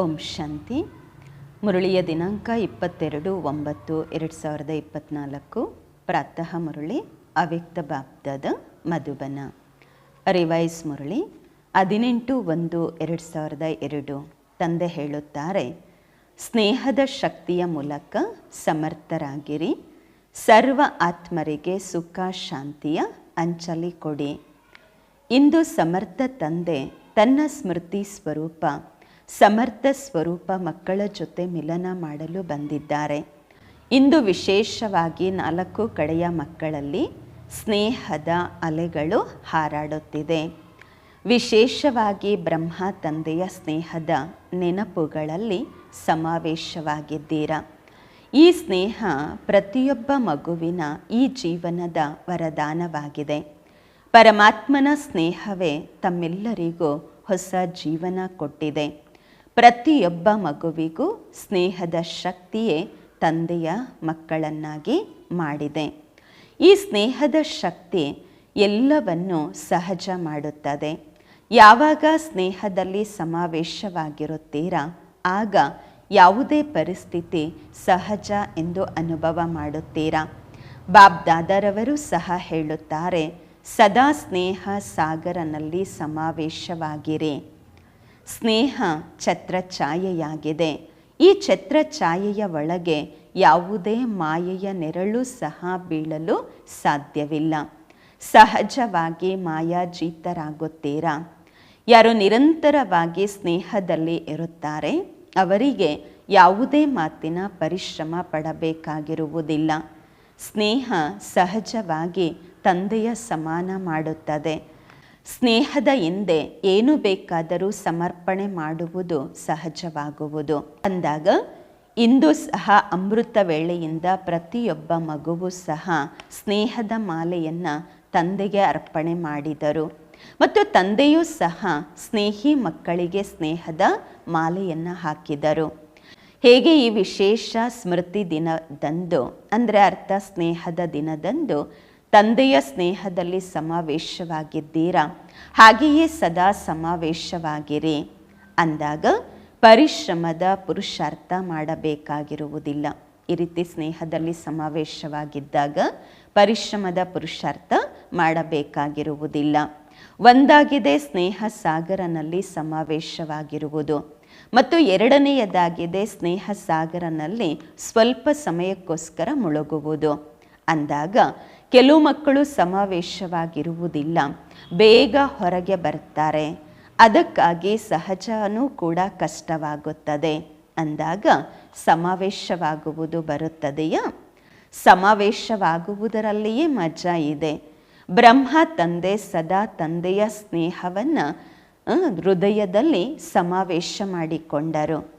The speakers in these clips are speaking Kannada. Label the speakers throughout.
Speaker 1: ಓಂ ಶಾಂತಿ. ಮುರಳಿಯ ದಿನಾಂಕ ಇಪ್ಪತ್ತೆರಡು ಒಂಬತ್ತು ಎರಡು ಸಾವಿರದ ಇಪ್ಪತ್ತ್ನಾಲ್ಕು ಪ್ರಾತಃ ಮುರಳಿ, ಅವ್ಯಕ್ತ ಬಾಬ್ದದ ಮಧುಬನ. ರಿವೈಸ್ ಮುರಳಿ, ಹದಿನೆಂಟು ಒಂದು ಎರಡು ಸಾವಿರದ ಎರಡು. ತಂದೆ ಹೇಳುತ್ತಾರೆ, ಸ್ನೇಹದ ಶಕ್ತಿಯ ಮೂಲಕ ಸಮರ್ಥರಾಗಿರಿ. ಸರ್ವ ಆತ್ಮರಿಗೆ ಸುಖ, ಶಾಂತಿಯ ಅಂಚಲಿ ಕೊಡಿ. ಇಂದು ಸಮರ್ಥ ತಂದೆ ತನ್ನ ಸ್ಮೃತಿ ಸ್ವರೂಪ ಸಮರ್ಥ ಸ್ವರೂಪ ಮಕ್ಕಳ ಜೊತೆ ಮಿಲನ ಮಾಡಲು ಬಂದಿದ್ದಾರೆ. ಇಂದು ವಿಶೇಷವಾಗಿ ನಾಲ್ಕು ಕಡೆಯ ಮಕ್ಕಳಲ್ಲಿ ಸ್ನೇಹದ ಅಲೆಗಳು ಹಾರಾಡುತ್ತಿದೆ. ವಿಶೇಷವಾಗಿ ಬ್ರಹ್ಮ ತಂದೆಯ ಸ್ನೇಹದ ನೆನಪುಗಳಲ್ಲಿ ಸಮಾವೇಶವಾಗಿದ್ದೀರಾ? ಈ ಸ್ನೇಹ ಪ್ರತಿಯೊಬ್ಬ ಮಗುವಿನ ಈ ಜೀವನದ ವರದಾನವಾಗಿದೆ. ಪರಮಾತ್ಮನ ಸ್ನೇಹವೇ ತಮ್ಮೆಲ್ಲರಿಗೂ ಹೊಸ ಜೀವನ ಕೊಟ್ಟಿದೆ. ಪ್ರತಿಯೊಬ್ಬ ಮಗುವಿಗೂ ಸ್ನೇಹದ ಶಕ್ತಿಯೇ ತಂದೆಯ ಮಕ್ಕಳನ್ನಾಗಿ ಮಾಡಿದೆ. ಈ ಸ್ನೇಹದ ಶಕ್ತಿ ಎಲ್ಲವನ್ನು ಸಹಜ ಮಾಡುತ್ತದೆ. ಯಾವಾಗ ಸ್ನೇಹದಲ್ಲಿ ಸಮಾವೇಶವಾಗಿರುತ್ತೀರಾ, ಆಗ ಯಾವುದೇ ಪರಿಸ್ಥಿತಿ ಸಹಜ ಎಂದು ಅನುಭವ ಮಾಡುತ್ತೀರಾ? ಬಾಬ್ ದಾದಾರವರು ಸಹ ಹೇಳುತ್ತಾರೆ, ಸದಾ ಸ್ನೇಹ ಸಾಗರನಲ್ಲಿ ಸಮಾವೇಶವಾಗಿರಿ. ಸ್ನೇಹ ಛತ್ರಛಾಯೆಯಾಗಿದೆ ಈ ಛತ್ರಛಾಯೆಯ ಒಳಗೆ ಯಾವುದೇ ಮಾಯೆಯ ನೆರಳು ಸಹ ಬೀಳಲು ಸಾಧ್ಯವಿಲ್ಲ. ಸಹಜವಾಗಿ ಮಾಯಾಜೀತರಾಗುತ್ತೀರಾ? ಯಾರು ನಿರಂತರವಾಗಿ ಸ್ನೇಹದಲ್ಲಿ ಇರುತ್ತಾರೆ, ಅವರಿಗೆ ಯಾವುದೇ ಮಾತಿನ ಪರಿಶ್ರಮ ಪಡಬೇಕಾಗಿರುವುದಿಲ್ಲ. ಸ್ನೇಹ ಸಹಜವಾಗಿ ತಂದೆಯ ಸಮಾನ ಮಾಡುತ್ತದೆ. ಸ್ನೇಹದ ಹಿಂದೆ ಏನು ಬೇಕಾದರೂ ಸಮರ್ಪಣೆ ಮಾಡುವುದು ಸಹಜವಾಗುವುದು. ಅಂದಾಗ, ಇಂದು ಸಹ ಅಮೃತ ವೇಳೆಯಿಂದ ಪ್ರತಿಯೊಬ್ಬ ಮಗುವು ಸಹ ಸ್ನೇಹದ ಮಾಲೆಯನ್ನು ತಂದೆಗೆ ಅರ್ಪಣೆ ಮಾಡಿದರು. ಮತ್ತು ತಂದೆಯೂ ಸಹ ಸ್ನೇಹಿ ಮಕ್ಕಳಿಗೆ ಸ್ನೇಹದ ಮಾಲೆಯನ್ನು ಹಾಕಿದರು. ಹೇಗೆ ಈ ವಿಶೇಷ ಸ್ಮೃತಿ ದಿನದಂದು, ಅಂದರೆ ಅರ್ಥ ಸ್ನೇಹದ ದಿನದಂದು ತಂದೆಯ ಸ್ನೇಹದಲ್ಲಿ ಸಮಾವೇಶವಾಗಿದ್ದೀರಾ? ಹಾಗೆಯೇ ಸದಾ ಸಮಾವೇಶವಾಗಿರಿ. ಅಂದಾಗ ಪರಿಶ್ರಮದ ಪುರುಷಾರ್ಥ ಮಾಡಬೇಕಾಗಿರುವುದಿಲ್ಲ. ಈ ರೀತಿ ಸ್ನೇಹದಲ್ಲಿ ಸಮಾವೇಶವಾಗಿದ್ದಾಗ ಪರಿಶ್ರಮದ ಪುರುಷಾರ್ಥ ಮಾಡಬೇಕಾಗಿರುವುದಿಲ್ಲ. ಒಂದಾಗಿದೆ ಸ್ನೇಹ ಸಾಗರನಲ್ಲಿ ಸಮಾವೇಶವಾಗಿರುವುದು. ಮತ್ತು ಎರಡನೆಯದಾಗಿದೆ ಸ್ನೇಹ ಸಾಗರನಲ್ಲಿ ಸ್ವಲ್ಪ ಸಮಯಕ್ಕೋಸ್ಕರ ಮುಳುಗುವುದು. ಅಂದಾಗ ಕೆಲವು ಮಕ್ಕಳು ಸಮಾವೇಶವಾಗಿರುವುದಿಲ್ಲ. ಬೇಗ ಹೊರಗೆ ಬರ್ತಾರೆ. ಅದಕ್ಕಾಗಿ ಸಹಜನೂ ಕೂಡ ಕಷ್ಟವಾಗುತ್ತದೆ. ಅಂದಾಗ ಸಮಾವೇಶವಾಗುವುದು ಬರುತ್ತದೆಯಾ? ಸಮಾವೇಶವಾಗುವುದರಲ್ಲಿಯೇ ಮಜಾ ಇದೆ. ಬ್ರಹ್ಮ ತಂದೆ ಸದಾ ತಂದೆಯ ಸ್ನೇಹವನ್ನು ಹೃದಯದಲ್ಲಿ ಸಮಾವೇಶ ಮಾಡಿಕೊಂಡರು.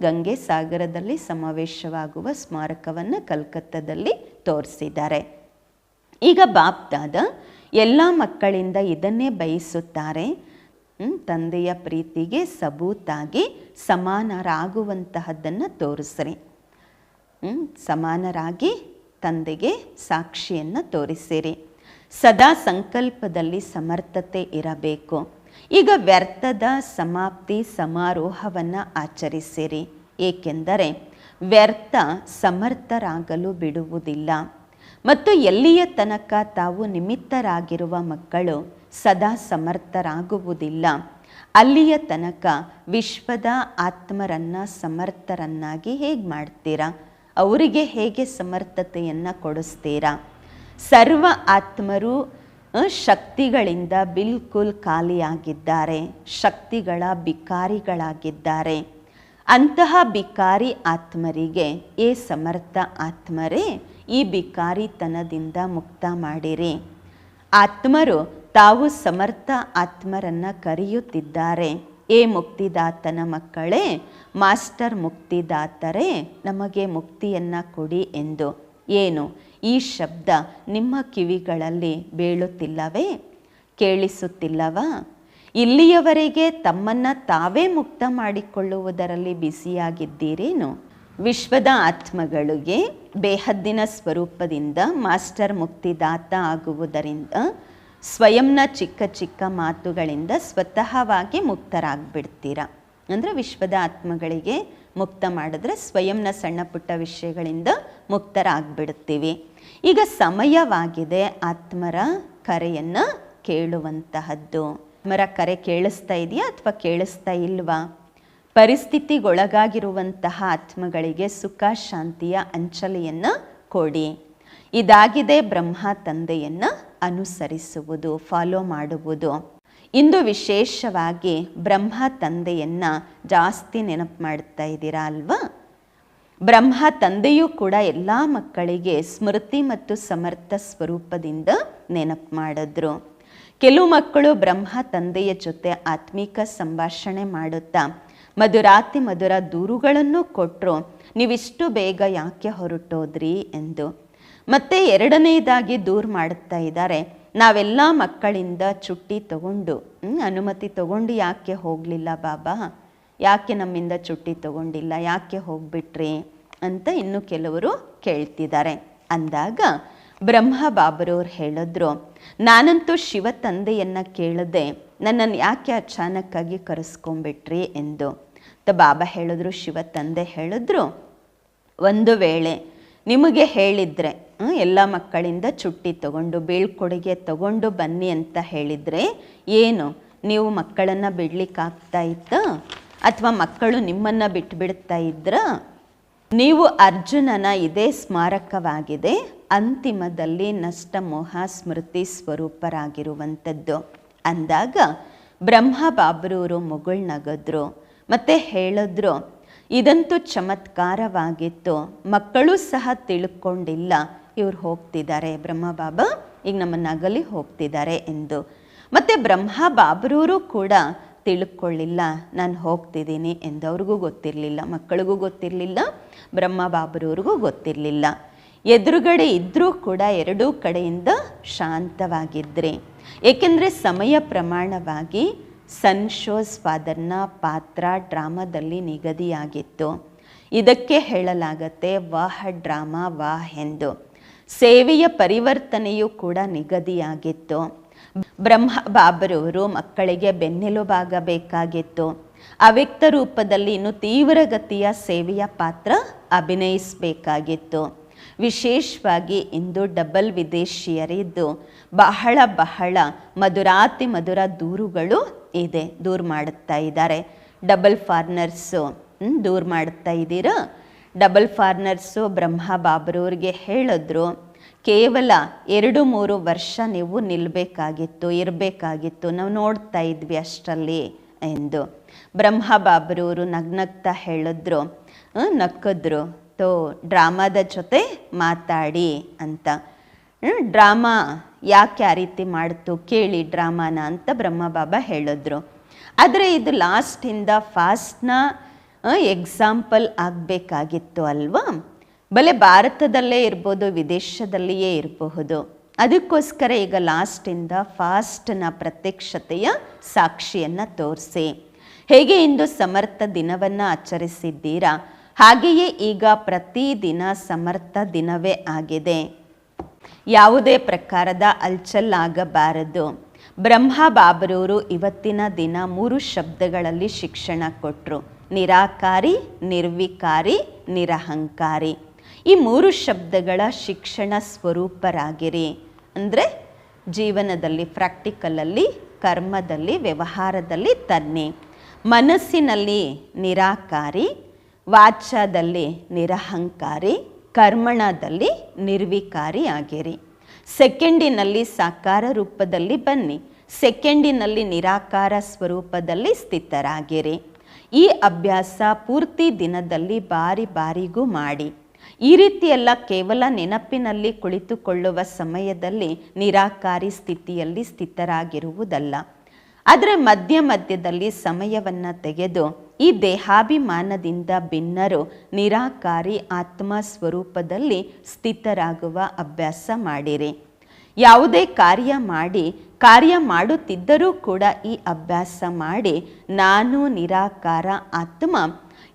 Speaker 1: ಗಂಗೆ ಸಾಗರದಲ್ಲಿ ಸಮಾವೇಶವಾಗುವ ಸ್ಮಾರಕವನ್ನು ಕಲ್ಕತ್ತಾದಲ್ಲಿ ತೋರಿಸಿದ್ದಾರೆ. ಈಗ ಬಾಪ್ದಾದ ಎಲ್ಲ ಮಕ್ಕಳಿಂದ ಇದನ್ನೇ ಬಯಸುತ್ತಾರೆ ತಂದೆಯ ಪ್ರೀತಿಗೆ ಸಬೂತಾಗಿ ಸಮಾನರಾಗುವಂತಹದ್ದನ್ನು ತೋರಿಸ್ರಿ. ಸಮಾನರಾಗಿ ತಂದೆಗೆ ಸಾಕ್ಷಿಯನ್ನು ತೋರಿಸಿರಿ. ಸದಾ ಸಂಕಲ್ಪದಲ್ಲಿ ಸಮರ್ಥತೆ ಇರಬೇಕು. ಈಗ ವ್ಯರ್ಥದ ಸಮಾಪ್ತಿ ಸಮಾರೋಹವನ್ನು ಆಚರಿಸಿರಿ. ಏಕೆಂದರೆ ವ್ಯರ್ಥ ಸಮರ್ಥರಾಗಲು ಬಿಡುವುದಿಲ್ಲ. ಮತ್ತು ಎಲ್ಲಿಯ ತನಕ ತಾವು ನಿಮಿತ್ತರಾಗಿರುವ ಮಕ್ಕಳು ಸದಾ ಸಮರ್ಥರಾಗುವುದಿಲ್ಲ. ಅಲ್ಲಿಯ ತನಕ ವಿಶ್ವದ ಆತ್ಮರನ್ನು ಸಮರ್ಥರನ್ನಾಗಿ ಹೇಗೆ ಮಾಡ್ತೀರಾ? ಅವರಿಗೆ ಹೇಗೆ ಸಮರ್ಥತೆಯನ್ನು ಕೊಡಿಸ್ತೀರಾ? ಸರ್ವ ಆತ್ಮರು ಶಕ್ತಿಗಳಿಂದ ಬಿಲ್ಕುಲ್ ಖಾಲಿಯಾಗಿದ್ದಾರೆ, ಶಕ್ತಿಗಳ ಬಿಕಾರಿಗಳಾಗಿದ್ದಾರೆ. ಅಂತಹ ಬಿಕಾರಿ ಆತ್ಮರಿಗೆ, ಏ ಸಮರ್ಥ ಆತ್ಮರೇ ಈ ಬಿಕಾರಿತನದಿಂದ ಮುಕ್ತ ಮಾಡಿರಿ. ಆತ್ಮರು ತಾವು ಸಮರ್ಥ ಆತ್ಮರನ್ನು ಕರೆಯುತ್ತಿದ್ದಾರೆ. ಏ ಮುಕ್ತಿದಾತನ ಮಕ್ಕಳೇ, ಮಾಸ್ಟರ್ ಮುಕ್ತಿದಾತರೇ, ನಮಗೆ ಮುಕ್ತಿಯನ್ನು ಕೊಡಿ ಎಂದು. ಏನು, ಈ ಶಬ್ದ ನಿಮ್ಮ ಕಿವಿಗಳಲ್ಲಿ ಬೀಳುತ್ತಿಲ್ಲವೇ? ಕೇಳಿಸುತ್ತಿಲ್ಲವಾ? ಇಲ್ಲಿಯವರೆಗೆ ತಮ್ಮನ್ನು ತಾವೇ ಮುಕ್ತ ಮಾಡಿಕೊಳ್ಳುವುದರಲ್ಲಿ ಬ್ಯುಸಿಯಾಗಿದ್ದೀರೇನು? ವಿಶ್ವದ ಆತ್ಮಗಳಿಗೆ ಬೇಹದ್ದಿನ ಸ್ವರೂಪದಿಂದ ಮಾಸ್ಟರ್ ಮುಕ್ತಿದಾತ ಆಗುವುದರಿಂದ ಸ್ವಯಂನ ಚಿಕ್ಕ ಚಿಕ್ಕ ಮಾತುಗಳಿಂದ ಸ್ವತಃವಾಗಿ ಮುಕ್ತರಾಗ್ಬಿಡ್ತೀರ? ಅಂದರೆ ವಿಶ್ವದ ಆತ್ಮಗಳಿಗೆ ಮುಕ್ತ ಮಾಡಿದ್ರೆ ಸ್ವಯಂನ ಸಣ್ಣ ಪುಟ್ಟ ವಿಷಯಗಳಿಂದ ಮುಕ್ತರಾಗ್ಬಿಡ್ತೀವಿ. ಈಗ ಸಮಯವಾಗಿದೆ ಆತ್ಮರ ಕರೆಯನ್ನು ಕೇಳುವಂತಹದ್ದು. ಆತ್ಮರ ಕರೆ ಕೇಳಿಸ್ತಾ ಇದೆಯಾ ಅಥವಾ ಕೇಳಿಸ್ತಾ ಇಲ್ವಾ? ಪರಿಸ್ಥಿತಿಗೊಳಗಾಗಿರುವಂತಹ ಆತ್ಮಗಳಿಗೆ ಸುಖ, ಶಾಂತಿಯ ಅಂಚಲೆಯನ್ನು ಕೊಡಿ. ಇದಾಗಿದೆ ಬ್ರಹ್ಮ ತಂದೆಯನ್ನು ಅನುಸರಿಸುವುದು ಫಾಲೋ ಮಾಡುವುದು. ಇಂದು ವಿಶೇಷವಾಗಿ ಬ್ರಹ್ಮ ತಂದೆಯನ್ನು ಜಾಸ್ತಿ ನೆನಪು ಮಾಡ್ತಾ ಇದ್ದೀರಾ ಅಲ್ವಾ? ಬ್ರಹ್ಮ ತಂದೆಯೂ ಕೂಡ ಎಲ್ಲ ಮಕ್ಕಳಿಗೆ ಸ್ಮೃತಿ ಮತ್ತು ಸಮರ್ಥ ಸ್ವರೂಪದಿಂದ ನೆನಪು ಮಾಡಿದ್ರು. ಕೆಲವು ಮಕ್ಕಳು ಬ್ರಹ್ಮ ತಂದೆಯ ಜೊತೆ ಆತ್ಮಿಕ ಸಂಭಾಷಣೆ ಮಾಡುತ್ತಾ ಮಧುರಾತಿ ಮಧುರ ದೂರುಗಳನ್ನು ಕೊಟ್ಟರು ನೀವಿಷ್ಟು ಬೇಗ ಯಾಕೆ ಹೊರಟೋದ್ರಿ ಎಂದು. ಮತ್ತೆ ಎರಡನೇದಾಗಿ ದೂರ ಮಾಡುತ್ತಾ ಇದ್ದಾರೆ. ನಾವೆಲ್ಲ ಮಕ್ಕಳಿಂದ ಚುಟ್ಟಿ ತಗೊಂಡು ಅನುಮತಿ ತಗೊಂಡು ಯಾಕೆ ಹೋಗಲಿಲ್ಲ ಬಾಬಾ? ಯಾಕೆ ನಮ್ಮಿಂದ ಚುಟ್ಟಿ ತಗೊಂಡಿಲ್ಲ? ಯಾಕೆ ಹೋಗ್ಬಿಟ್ರಿ? ಅಂತ ಇನ್ನು ಕೆಲವರು ಕೇಳ್ತಿದ್ದಾರೆ. ಅಂದಾಗ ಬ್ರಹ್ಮ ಬಾಬರವ್ರು ಹೇಳಿದ್ರು, ನಾನಂತೂ ಶಿವ ತಂದೆಯನ್ನು ಕೇಳದೆ ನನ್ನನ್ನು ಯಾಕೆ ಅಚಾನಕ್ಕಾಗಿ ಕರೆಸ್ಕೊಂಬಿಟ್ರಿ ಎಂದು. ಬಾಬಾ ಹೇಳಿದ್ರು, ಶಿವ ತಂದೆ ಹೇಳಿದ್ರು. ಒಂದು ವೇಳೆ ನಿಮಗೆ ಹೇಳಿದರೆ ಎಲ್ಲ ಮಕ್ಕಳಿಂದ ಚುಟ್ಟಿ ತಗೊಂಡು, ಬೀಳ್ಕೊಡುಗೆ ತಗೊಂಡು ಬನ್ನಿ ಅಂತ ಹೇಳಿದರೆ ಏನು? ನೀವು ಮಕ್ಕಳನ್ನು ಬಿಡ್ಲಿಕ್ಕಾಗ್ತಾ ಇತ್ತು? ಅಥವಾ ಮಕ್ಕಳು ನಿಮ್ಮನ್ನು ಬಿಟ್ಬಿಡ್ತಾ ಇದ್ರ? ನೀವು ಅರ್ಜುನನ ಇದೇ ಸ್ಮಾರಕವಾಗಿದೆ, ಅಂತಿಮದಲ್ಲಿ ನಷ್ಟ ಮೋಹ ಸ್ಮೃತಿ ಸ್ವರೂಪರಾಗಿರುವಂಥದ್ದು. ಅಂದಾಗ ಬ್ರಹ್ಮ ಬಾಬ್ರೂರು ಮುಗುಳ್ನಗದ್ರು ಮತ್ತೆ ಹೇಳಿದ್ರು, ಇದಂತೂ ಚಮತ್ಕಾರವಾಗಿತ್ತು. ಮಕ್ಕಳು ಸಹ ತಿಳ್ಕೊಂಡಿಲ್ಲ. ಇವ್ರು ಹೋಗ್ತಿದ್ದಾರೆ. ಬ್ರಹ್ಮ ಬಾಬಾ ಈಗ ನಮ್ಮನ್ನ ಅಗಲಿ ಹೋಗ್ತಿದ್ದಾರೆ ಎಂದು. ಮತ್ತೆ ಬ್ರಹ್ಮ ಬಾಬ್ರೂರು ಕೂಡ ತಿಳ್ಕೊಳ್ಳಿಲ್ಲ. ನಾನು ಹೋಗ್ತಿದ್ದೀನಿ ಎಂದು ಅವ್ರಿಗೂ ಗೊತ್ತಿರಲಿಲ್ಲ. ಮಕ್ಕಳಿಗೂ ಗೊತ್ತಿರಲಿಲ್ಲ. ಬ್ರಹ್ಮ ಬಾಬ್ರೂರಿಗೂ ಗೊತ್ತಿರಲಿಲ್ಲ. ಎದುರುಗಡೆ ಇದ್ದರೂ ಕೂಡ ಎರಡೂ ಕಡೆಯಿಂದ ಶಾಂತವಾಗಿದ್ದರೆ ಏಕೆಂದರೆ ಸಮಯ ಪ್ರಮಾಣವಾಗಿ ಸನ್ ಶೋಸ್ ಫಾದರ್ನ ಪಾತ್ರ ಡ್ರಾಮಾದಲ್ಲಿ ನಿಗದಿಯಾಗಿತ್ತು. ಇದಕ್ಕೆ ಹೇಳಲಾಗತ್ತೆ ವಾಹ ಡ್ರಾಮಾ ವಾಹ್ ಎಂದು. ಸೇವೆಯ ಪರಿವರ್ತನೆಯೂ ಕೂಡ ನಿಗದಿಯಾಗಿತ್ತು. ಬ್ರಹ್ಮ ಬಾಬರವರು ಮಕ್ಕಳಿಗೆ ಬೆನ್ನೆಲುಬಾಗಬೇಕಾಗಿತ್ತು ಅವ್ಯಕ್ತ ರೂಪದಲ್ಲಿ ಇನ್ನು ತೀವ್ರಗತಿಯ ಸೇವೆಯ ಪಾತ್ರ ಅಭಿನಯಿಸಬೇಕಾಗಿತ್ತು. ವಿಶೇಷವಾಗಿ ಇಂದು ಡಬಲ್ ವಿದೇಶಿಯರಿದ್ದು ಬಹಳ ಬಹಳ ಮಧುರಾತಿ ಮಧುರ ದೂರುಗಳು ಇದೆ, ದೂರ ಮಾಡುತ್ತಾ ಇದ್ದಾರೆ. ಡಬಲ್ ಫಾರ್ನರ್ಸು ದೂರ ಮಾಡ್ತಾ ಇದ್ದೀರಾ? ಡಬಲ್ ಫಾರ್ನರ್ಸು ಬ್ರಹ್ಮ ಬಾಬರವ್ರಿಗೆ ಹೇಳಿದ್ರು, ಕೇವಲ ಎರಡು ಮೂರು ವರ್ಷ ನೀವು ನಿಲ್ಲಬೇಕಾಗಿತ್ತು ಇರಬೇಕಾಗಿತ್ತು, ನಾವು ನೋಡ್ತಾ ಇದ್ವಿ ಅಷ್ಟರಲ್ಲಿ ಎಂದು. ಬ್ರಹ್ಮ ಬಾಬರವರು ನಗ್ನಗ್ತಾ ಹೇಳಿದ್ರು ನಕ್ಕಿದ್ರು, ತೋ, ಡ್ರಾಮಾದ ಜೊತೆ ಮಾತಾಡಿ ಅಂತ. ಡ್ರಾಮಾ ಯಾಕೆ ಆ ರೀತಿ ಮಾಡ್ತು ಕೇಳಿ ಡ್ರಾಮಾನ ಅಂತ ಬ್ರಹ್ಮ ಬಾಬಾ ಹೇಳಿದ್ರು. ಆದರೆ ಇದು ಲಾಸ್ಟಿಂದ ಫಾಸ್ಟ್ನ ಎಕ್ಸಾಂಪಲ್ ಆಗಬೇಕಾಗಿತ್ತು ಅಲ್ವಾ? ಬಲೆ ಭಾರತದಲ್ಲೇ ಇರ್ಬೋದು, ವಿದೇಶದಲ್ಲಿಯೇ ಇರಬಹುದು. ಅದಕ್ಕೋಸ್ಕರ ಈಗ ಲಾಸ್ಟಿಂದ ಫಾಸ್ಟ್ನ ಪ್ರತ್ಯಕ್ಷತೆಯ ಸಾಕ್ಷಿಯನ್ನು ತೋರಿಸಿ. ಹೇಗೆ ಇಂದು ಸಮರ್ಥ ದಿನವನ್ನು ಆಚರಿಸಿದ್ದೀರಾ? ಹಾಗೆಯೇ ಈಗ ಪ್ರತಿದಿನ ಸಮರ್ಥ ದಿನವೇ ಆಗಿದೆ. ಯಾವುದೇ ಪ್ರಕಾರದ ಅಲ್ಚಲ್ಲಾಗಬಾರದು ಬ್ರಹ್ಮ ಬಾಬರವರು ಇವತ್ತಿನ ದಿನ ಮೂರು ಶಬ್ದಗಳಲ್ಲಿ ಶಿಕ್ಷಣ ಕೊಟ್ಟರು ನಿರಾಕಾರಿ, ನಿರ್ವಿಕಾರಿ, ನಿರಹಂಕಾರಿ. ಈ ಮೂರು ಶಬ್ದಗಳ ಶಿಕ್ಷಣ ಸ್ವರೂಪರಾಗಿರಿ. ಅಂದರೆ ಜೀವನದಲ್ಲಿ, ಪ್ರಾಕ್ಟಿಕಲಲ್ಲಿ, ಕರ್ಮದಲ್ಲಿ, ವ್ಯವಹಾರದಲ್ಲಿ ತನ್ನಿ. ಮನಸ್ಸಿನಲ್ಲಿ ನಿರಾಕಾರಿ ವಾಚದಲ್ಲಿ ನಿರಹಂಕಾರಿ ಕರ್ಮಣದಲ್ಲಿ ನಿರ್ವಿಕಾರಿ ಆಗಿರಿ ಸೆಕೆಂಡಿನಲ್ಲಿ ಸಾಕಾರ ರೂಪದಲ್ಲಿ ಬನ್ನಿ. ಸೆಕೆಂಡಿನಲ್ಲಿ ನಿರಾಕಾರ ಸ್ವರೂಪದಲ್ಲಿ ಸ್ಥಿತರಾಗಿರಿ. ಈ ಅಭ್ಯಾಸ ಪೂರ್ತಿ ದಿನದಲ್ಲಿ ಬಾರಿ ಬಾರಿಗೂ ಮಾಡಿ. ಈ ರೀತಿಯೆಲ್ಲ ಕೇವಲ ನೆನಪಿನಲ್ಲಿ ಕುಳಿತುಕೊಳ್ಳುವ ಸಮಯದಲ್ಲಿ ನಿರಾಕಾರಿ ಸ್ಥಿತಿಯಲ್ಲಿ ಸ್ಥಿತರಾಗಿರುವುದಲ್ಲ. ಆದರೆ ಮಧ್ಯ ಮಧ್ಯದಲ್ಲಿ ಸಮಯವನ್ನು ತೆಗೆದು ಈ ದೇಹಾಭಿಮಾನದಿಂದ ಭಿನ್ನರು, ನಿರಾಕಾರಿ ಆತ್ಮ ಸ್ವರೂಪದಲ್ಲಿ ಸ್ಥಿತರಾಗುವ ಅಭ್ಯಾಸ ಮಾಡಿರಿ. ಯಾವುದೇ ಕಾರ್ಯ ಮಾಡಿ, ಕಾರ್ಯ ಮಾಡುತ್ತಿದ್ದರೂ ಕೂಡ ಈ ಅಭ್ಯಾಸ ಮಾಡಿ, ನಾನು ನಿರಾಕಾರ ಆತ್ಮ,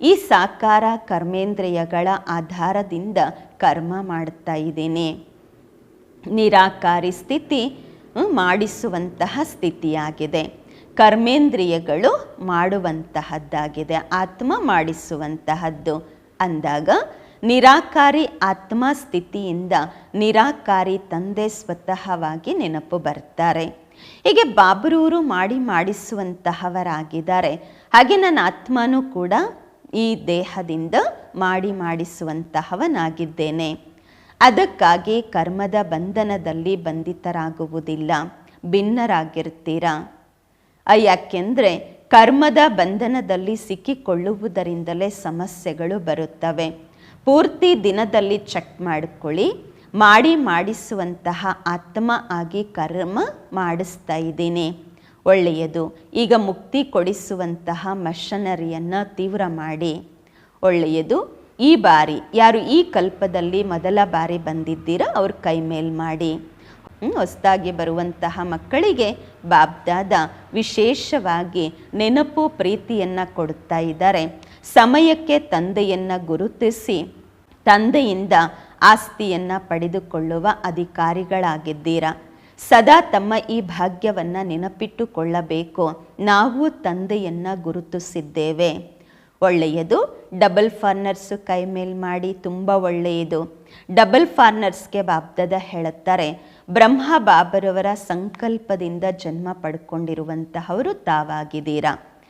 Speaker 1: ಈ ಸಾಕಾರ ಕರ್ಮೇಂದ್ರಿಯಗಳ ಆಧಾರದಿಂದ ಕರ್ಮ ಮಾಡ್ತಾ ಇದ್ದೇನೆ. ನಿರಾಕಾರಿ ಸ್ಥಿತಿ ಮಾಡಿಸುವಂತಹ ಸ್ಥಿತಿಯಾಗಿದೆ. ಕರ್ಮೇಂದ್ರಿಯಗಳು ಮಾಡುವಂತಹದ್ದಾಗಿದೆ, ಆತ್ಮ ಮಾಡಿಸುವಂತಹದ್ದು. ಅಂದಾಗ ನಿರಾಕಾರಿ ಆತ್ಮ ಸ್ಥಿತಿಯಿಂದ ನಿರಾಕಾರಿ ತಂದೆ ಸ್ವತಃವಾಗಿ ನೆನಪು ಬರ್ತಾರೆ. ಹೀಗೆ ಬಾಬರೂರು ಮಾಡಿ ಮಾಡಿಸುವಂತಹವರಾಗಿದ್ದಾರೆ. ಹಾಗೆ ನನ್ನ ಆತ್ಮನೂ ಕೂಡ ಈ ದೇಹದಿಂದ ಮಾಡಿ ಮಾಡಿಸುವಂತಹವನಾಗಿದ್ದೇನೆ. ಅದಕ್ಕಾಗಿ ಕರ್ಮದ ಬಂಧನದಲ್ಲಿ ಬಂಧಿತರಾಗುವುದಿಲ್ಲ. ಭಿನ್ನರಾಗಿರ್ತೀರಾ? ಯಾಕೆಂದರೆ ಕರ್ಮದ ಬಂಧನದಲ್ಲಿ ಸಿಕ್ಕಿಕೊಳ್ಳುವುದರಿಂದಲೇ ಸಮಸ್ಯೆಗಳು ಬರುತ್ತವೆ. ಪೂರ್ತಿ ದಿನದಲ್ಲಿ ಚೆಕ್ ಮಾಡಿಕೊಳ್ಳಿ. ಮಾಡಿ ಮಾಡಿಸುವಂತಹ ಆತ್ಮ ಆಗಿ ಕರ್ಮ ಮಾಡಿಸ್ತಾ ಇದ್ದೀನಿ. ಒಳ್ಳೆಯದು. ಈಗ ಮುಕ್ತಿ ಕೊಡಿಸುವಂತಹ ಮಷನರಿಯನ್ನು ತೀವ್ರ ಮಾಡಿ. ಒಳ್ಳೆಯದು. ಈ ಬಾರಿ ಯಾರು ಈ ಕಲ್ಪದಲ್ಲಿ ಮೊದಲ ಬಾರಿ ಬಂದಿದ್ದೀರಾ ಅವ್ರ ಕೈ ಮೇಲ್ ಮಾಡಿ. ಹೊಸದಾಗಿ ಬರುವಂತಹ ಮಕ್ಕಳಿಗೆ ಬಾಬ್ದಾದ ವಿಶೇಷವಾಗಿ ನೆನಪು ಪ್ರೀತಿಯನ್ನು ಕೊಡುತ್ತಾ ಇದ್ದಾರೆ. ಸಮಯಕ್ಕೆ ತಂದೆಯನ್ನು ಗುರುತಿಸಿ, ತಂದೆಯಿಂದ ಆಸ್ತಿಯನ್ನು ಪಡೆದುಕೊಳ್ಳುವ ಅಧಿಕಾರಿಗಳಾಗಿದ್ದೀರಾ? ಸದಾ ತಮ್ಮ ಈ ಭಾಗ್ಯವನ್ನು ನೆನಪಿಟ್ಟುಕೊಳ್ಳಬೇಕು. ನಾವು ತಂದೆಯನ್ನು ಗುರುತಿಸಿದ್ದೇವೆ. ಒಳ್ಳೆಯದು, ಡಬಲ್ ಫಾರ್ನರ್ಸು ಕೈ ಮೇಲ್ ಮಾಡಿ ತುಂಬ ಒಳ್ಳೆಯದು. ಡಬಲ್ ಫಾರ್ನರ್ಸ್ಗೆ ಬಾಬ್ದದ ಹೇಳುತ್ತಾರೆ ಬ್ರಹ್ಮ ಬಾಬರವರ ಸಂಕಲ್ಪದಿಂದ ಜನ್ಮ ಪಡ್ಕೊಂಡಿರುವಂತಹವರು ತಾವಾಗಿದ್ದೀರಾ?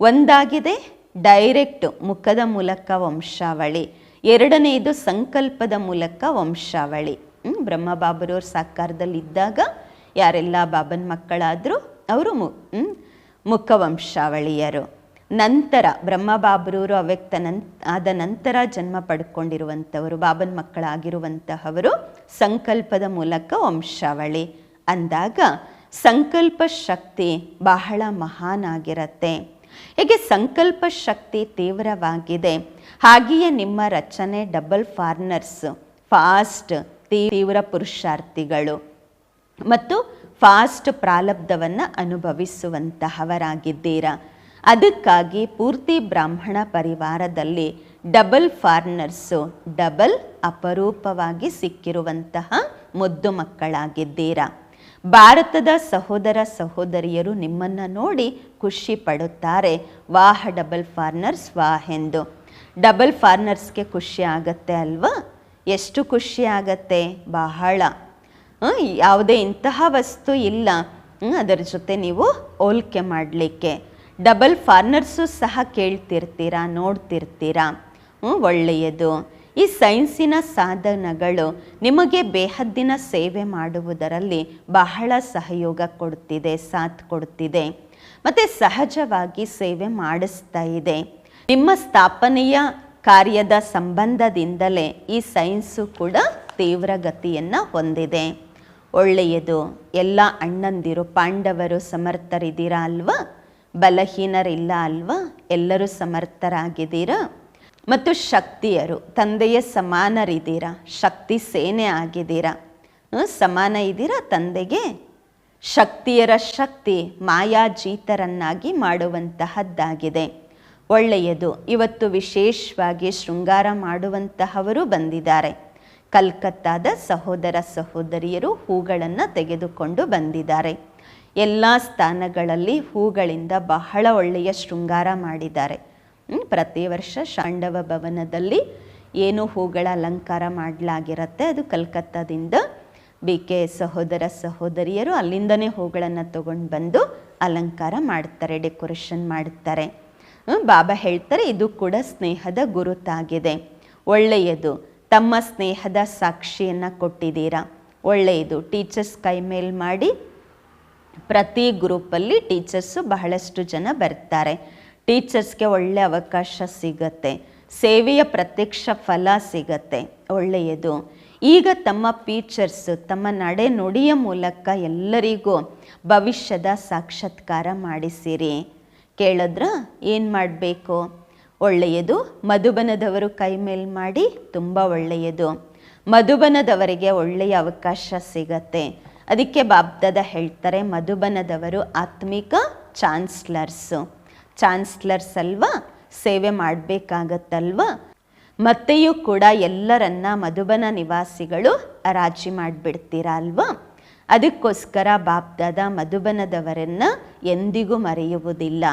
Speaker 1: ಒಂದಾಗಿದೆ ಡೈರೆಕ್ಟ್ ಮುಖದ ಮೂಲಕ ವಂಶಾವಳಿ ಎರಡನೆಯದು ಸಂಕಲ್ಪದ ಮೂಲಕ ವಂಶಾವಳಿ. ಬ್ರಹ್ಮ ಬಾಬರವ್ರ ಸಾಕಾರದಲ್ಲಿ ಇದ್ದಾಗ ಯಾರೆಲ್ಲ ಬಾಬನ್ ಮಕ್ಕಳಾದರೂ, ಅವರು ಮು ವಂಶಾವಳಿಯರು. ನಂತರ ಬ್ರಹ್ಮ ಬಾಬ್ರೂರು ಅವ್ಯಕ್ತ ನನ್, ಆದ ನಂತರ ಜನ್ಮ ಪಡ್ಕೊಂಡಿರುವಂಥವರು, ಬಾಬನ್ ಮಕ್ಕಳಾಗಿರುವಂತಹವರು ಸಂಕಲ್ಪದ ಮೂಲಕ ವಂಶಾವಳಿ. ಅಂದಾಗ ಸಂಕಲ್ಪ ಶಕ್ತಿ ಬಹಳ ಮಹಾನ್ ಆಗಿರತ್ತೆ ಹೇಗೆ ಸಂಕಲ್ಪ ಶಕ್ತಿ ತೀವ್ರವಾಗಿದೆ. ಹಾಗೆಯೇ ನಿಮ್ಮ ರಚನೆ ಡಬಲ್ ಫಾರ್ನರ್ಸ್, ಫಾಸ್ಟ್, ತೀವ್ರ ಪುರುಷಾರ್ಥಿಗಳು ಮತ್ತು ಫಾಸ್ಟ್ ಪ್ರಾಲಬ್ಧವನ್ನು ಅನುಭವಿಸುವಂತಹವರಾಗಿದ್ದೀರಾ. ಅದಕ್ಕಾಗಿ ಪೂರ್ತಿ ಬ್ರಾಹ್ಮಣ ಪರಿವಾರದಲ್ಲಿ ಡಬಲ್ ಫಾರ್ನರ್ಸು ಡಬಲ್ ಅಪರೂಪವಾಗಿ ಸಿಕ್ಕಿರುವಂತಹ ಮುದ್ದು ಮಕ್ಕಳಾಗಿದ್ದೀರಾ. ಭಾರತದ ಸಹೋದರ ಸಹೋದರಿಯರು ನಿಮ್ಮನ್ನು ನೋಡಿ ಖುಷಿ ಪಡುತ್ತಾರೆ. ವಾಹ, ಡಬಲ್ ಫಾರ್ನರ್ಸ್, ವಾಹ್ ಎಂದು. ಡಬಲ್ ಫಾರ್ನರ್ಸ್ಗೆ ಖುಷಿ ಆಗತ್ತೆ ಅಲ್ವಾ? ಎಷ್ಟು ಖುಷಿ ಆಗತ್ತೆ? ಬಹಳ. ಯಾವುದೇ ಇಂತಹ ವಸ್ತು ಇಲ್ಲ. ಅದರ ಜೊತೆ ನೀವು ಹೋಲ್ಕೆ ಮಾಡಲಿಕ್ಕೆ. ಡಬಲ್ ಫಾರ್ನರ್ಸು ಸಹ ಕೇಳ್ತಿರ್ತೀರಾ, ನೋಡ್ತಿರ್ತೀರಾ? ಹ್ಞೂ ಒಳ್ಳೆಯದು. ಈ ಸೈನ್ಸಿನ ಸಾಧನಗಳು ನಿಮಗೆ ಬೇಹದ್ದಿನ ಸೇವೆ ಮಾಡುವುದರಲ್ಲಿ ಬಹಳ ಸಹಯೋಗ ಕೊಡ್ತಿದೆ, ಸಾಥ್ ಕೊಡ್ತಿದೆ. ಮತ್ತು ಸಹಜವಾಗಿ ಸೇವೆ ಮಾಡಿಸ್ತಾ ಇದೆ. ನಿಮ್ಮ ಸ್ಥಾಪನೆಯ ಕಾರ್ಯದ ಸಂಬಂಧದಿಂದಲೇ ಈ ಸೈನ್ಸು ಕೂಡ ತೀವ್ರ ಗತಿಯನ್ನು ಹೊಂದಿದೆ. ಒಳ್ಳೆಯದು. ಎಲ್ಲ ಅಣ್ಣಂದಿರು ಪಾಂಡವರು ಸಮರ್ಥರಿದ್ದೀರಾ ಅಲ್ವಾ? ಬಲಹೀನರಿಲ್ಲ ಅಲ್ವಾ? ಎಲ್ಲರೂ ಸಮರ್ಥರಾಗಿದ್ದೀರಾ? ಮತ್ತು ಶಕ್ತಿಯರು, ತಂದೆಯ ಸಮಾನರಿದ್ದೀರಾ? ಶಕ್ತಿ ಸೇನೆ ಆಗಿದ್ದೀರಾ? ಸಮಾನ ಇದ್ದೀರಾ ತಂದೆಗೆ? ಶಕ್ತಿಯರ ಶಕ್ತಿ ಮಾಯಾಜೀತರನ್ನಾಗಿ ಮಾಡುವಂತಹದ್ದಾಗಿದೆ. ಒಳ್ಳೆಯದು, ಇವತ್ತು ವಿಶೇಷವಾಗಿ ಶೃಂಗಾರ ಮಾಡುವಂತಹವರು ಬಂದಿದ್ದಾರೆ. ಕಲ್ಕತ್ತಾದ ಸಹೋದರ ಸಹೋದರಿಯರು ಹೂಗಳನ್ನು ತೆಗೆದುಕೊಂಡು ಬಂದಿದ್ದಾರೆ. ಎಲ್ಲ ಸ್ಥಾನಗಳಲ್ಲಿ ಹೂಗಳಿಂದ ಬಹಳ ಒಳ್ಳೆಯ ಶೃಂಗಾರ ಮಾಡಿದ್ದಾರೆ. ಪ್ರತಿ ವರ್ಷ ಶಾಂಡವ ಭವನದಲ್ಲಿ ಏನು ಹೂಗಳ ಅಲಂಕಾರ ಮಾಡಲಾಗಿರುತ್ತೆ, ಅದು ಕಲ್ಕತ್ತಾದಿಂದ ಬಿ. ಕೆ. ಸಹೋದರ ಸಹೋದರಿಯರು ಅಲ್ಲಿಂದನೇ ಹೂಗಳನ್ನು ತಗೊಂಡು ಬಂದು ಅಲಂಕಾರ ಮಾಡ್ತಾರೆ, ಡೆಕೋರೇಷನ್ ಮಾಡ್ತಾರೆ. ಬಾಬಾ ಹೇಳ್ತಾರೆ, ಇದು ಕೂಡ ಸ್ನೇಹದ ಗುರುತಾಗಿದೆ. ಒಳ್ಳೆಯದು, ತಮ್ಮ ಸ್ನೇಹದ ಸಾಕ್ಷಿಯನ್ನು ಕೊಟ್ಟಿದ್ದೀರಾ? ಒಳ್ಳೆಯದು, ಟೀಚರ್ಸ್ ಕೈ ಮೇಲ್ ಮಾಡಿ ಪ್ರತಿ ಗ್ರೂಪಲ್ಲಿ ಟೀಚರ್ಸು ಬಹಳಷ್ಟು ಜನ ಬರ್ತಾರೆ. ಟೀಚರ್ಸ್ಗೆ ಒಳ್ಳೆ ಅವಕಾಶ ಸಿಗತ್ತೆ. ಸೇವೆಯ ಪ್ರತ್ಯಕ್ಷ ಫಲ ಸಿಗತ್ತೆ. ಒಳ್ಳೆಯದು. ಈಗ ತಮ್ಮ ಟೀಚರ್ಸ್ ತಮ್ಮ ನಡೆ ನುಡಿಯ ಮೂಲಕ ಎಲ್ಲರಿಗೂ ಭವಿಷ್ಯದ ಸಾಕ್ಷಾತ್ಕಾರ ಮಾಡಿಸಿರಿ. ಕೇಳಿದ್ರ? ಏನು ಮಾಡಬೇಕು? ಒಳ್ಳೆಯದು. ಮಧುಬನದವರು ಕೈ ಮೇಲ್ ಮಾಡಿ ತುಂಬ ಒಳ್ಳೆಯದು. ಮಧುಬನದವರಿಗೆ ಒಳ್ಳೆಯ ಅವಕಾಶ ಸಿಗತ್ತೆ. ಅದಕ್ಕೆ ಬಾಬ್ದಾದ ಹೇಳ್ತಾರೆ ಮಧುಬನದವರು ಆತ್ಮಿಕ ಚಾನ್ಸ್ಲರ್ಸು. ಚಾನ್ಸ್ಲರ್ಸ್ ಅಲ್ವಾ? ಸೇವೆ ಮಾಡಬೇಕಾಗತ್ತಲ್ವಾ? ಮತ್ತೆಯೂ ಕೂಡ ಎಲ್ಲರನ್ನ ಮಧುಬನ ನಿವಾಸಿಗಳು ರಾಜಿ ಮಾಡಿಬಿಡ್ತೀರಾ ಅಲ್ವಾ ಅದಕ್ಕೋಸ್ಕರ ಬಾಬ್ದಾದ ಮಧುಬನದವರನ್ನು ಎಂದಿಗೂ ಮರೆಯುವುದಿಲ್ಲ.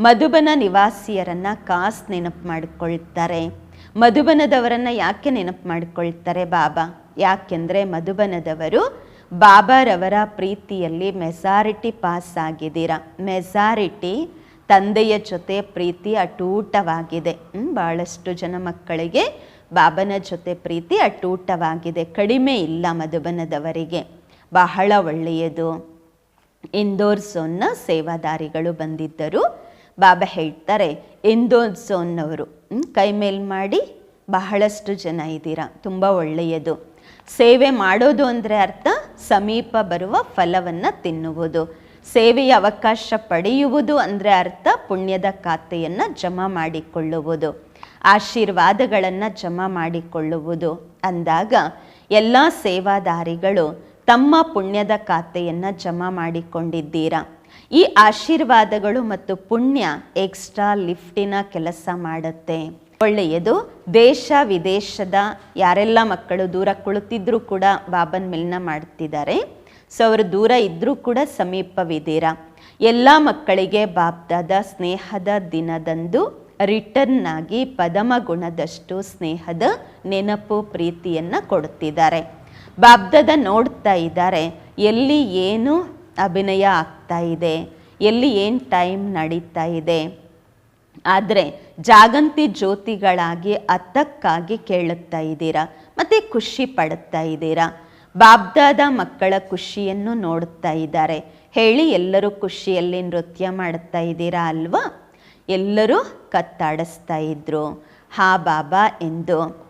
Speaker 1: ಮಧುಬನ ನಿವಾಸಿಯರನ್ನು ಕಾಸ್ ನೆನಪು ಮಾಡಿಕೊಳ್ತಾರೆ. ಮಧುಬನದವರನ್ನು ಯಾಕೆ ನೆನಪು ಮಾಡಿಕೊಳ್ತಾರೆ ಬಾಬಾ? ಯಾಕೆಂದರೆ ಮಧುಬನದವರು ಬಾಬಾರವರ ಪ್ರೀತಿಯಲ್ಲಿ ಮೆಜಾರಿಟಿ ಪಾಸ್ ಆಗಿದ್ದೀರಾ? ಮೆಜಾರಿಟಿ ತಂದೆಯ ಜೊತೆ ಪ್ರೀತಿ ಅಟೂಟವಾಗಿದೆ. ಭಾಳಷ್ಟು ಜನ ಮಕ್ಕಳಿಗೆ ಬಾಬನ ಜೊತೆ ಪ್ರೀತಿ ಅಟೂಟವಾಗಿದೆ. ಕಡಿಮೆ ಇಲ್ಲ ಮಧುಬನದವರಿಗೆ. ಬಹಳ ಒಳ್ಳೆಯದು. ಇಂದೋರ್ ಝೋನ್ನ ಸೇವಾದಾರಿಗಳು ಬಂದಿದ್ದರು. ಬಾಬಾ ಹೇಳ್ತಾರೆ, ಇಂದೋರ್ ಝೋನ್ನವರು ಕೈ ಮೇಲ್ ಮಾಡಿ ಬಹಳಷ್ಟು ಜನ ಇದ್ದೀರಾ? ತುಂಬ ಒಳ್ಳೆಯದು. ಸೇವೆ ಮಾಡೋದು ಅಂದರೆ ಅರ್ಥ ಸಮೀಪ ಬರುವ ಫಲವನ್ನು ತಿನ್ನುವುದು. ಸೇವೆಯ ಅವಕಾಶ ಪಡೆಯುವುದು ಅಂದರೆ ಅರ್ಥ ಪುಣ್ಯದ ಖಾತೆಯನ್ನು ಜಮಾ ಮಾಡಿಕೊಳ್ಳುವುದು. ಆಶೀರ್ವಾದಗಳನ್ನು ಜಮಾ ಮಾಡಿಕೊಳ್ಳುವುದು. ಅಂದಾಗ ಎಲ್ಲ ಸೇವಾದಾರಿಗಳು ತಮ್ಮ ಪುಣ್ಯದ ಖಾತೆಯನ್ನು ಜಮಾ ಮಾಡಿಕೊಂಡಿದ್ದೀರಾ. ಈ ಆಶೀರ್ವಾದಗಳು ಮತ್ತು ಪುಣ್ಯ ಎಕ್ಸ್ಟ್ರಾ ಲಿಫ್ಟಿನ ಕೆಲಸ ಮಾಡುತ್ತೆ. ಒಳ್ಳೆಯದು. ದೇಶ ವಿದೇಶದ ಯಾರೆಲ್ಲ ಮಕ್ಕಳು ದೂರ ಕುಳಿತಿದ್ರು ಕೂಡ ಬಾಬನ್ ಮಿಲ್ನ ಮಾಡ್ತಿದ್ದಾರೆ. ಸೊ, ಅವರು ದೂರ ಇದ್ದರೂ ಕೂಡ ಸಮೀಪವಿದ್ದೀರಾ. ಎಲ್ಲ ಮಕ್ಕಳಿಗೆ ಬಾಬ್ದಾದ ಸ್ನೇಹದ ದಿನದಂದು ರಿಟರ್ನ್ ಆಗಿ ಪದಮ ಗುಣದಷ್ಟು ಸ್ನೇಹದ ನೆನಪು ಪ್ರೀತಿಯನ್ನು ಕೊಡುತ್ತಿದ್ದಾರೆ. ಬಾಬ್ದಾದ ನೋಡ್ತಾ ಇದ್ದಾರೆ, ಎಲ್ಲಿ ಏನು ಅಭಿನಯ ಆಗ್ತಾ ಇದೆ, ಎಲ್ಲಿ ಏನು ಟೈಮ್ ನಡೀತಾ ಇದೆ. ಆದರೆ ಜಾಗಂತಿ ಜ್ಯೋತಿಗಳಾಗಿ ಅತ್ತಕ್ಕಾಗಿ ಕೇಳುತ್ತಾ ಇದ್ದೀರಾ? ಮತ್ತು ಖುಷಿ ಪಡುತ್ತಾ ಇದ್ದೀರಾ? ಬಾಬ್ದಾದ ಮಕ್ಕಳ ಖುಷಿಯನ್ನು ನೋಡುತ್ತಾ ಇದ್ದಾರೆ. ಹೇಳಿ, ಎಲ್ಲರೂ ಖುಷಿಯಲ್ಲಿ ನೃತ್ಯ ಮಾಡುತ್ತಾ ಇದ್ದೀರಾ ಅಲ್ವಾ? ಎಲ್ಲರೂ ಕತ್ತಾಡಿಸ್ತಾ ಇದ್ರು. ಹಾ ಬಾಬಾ ಎಂದು.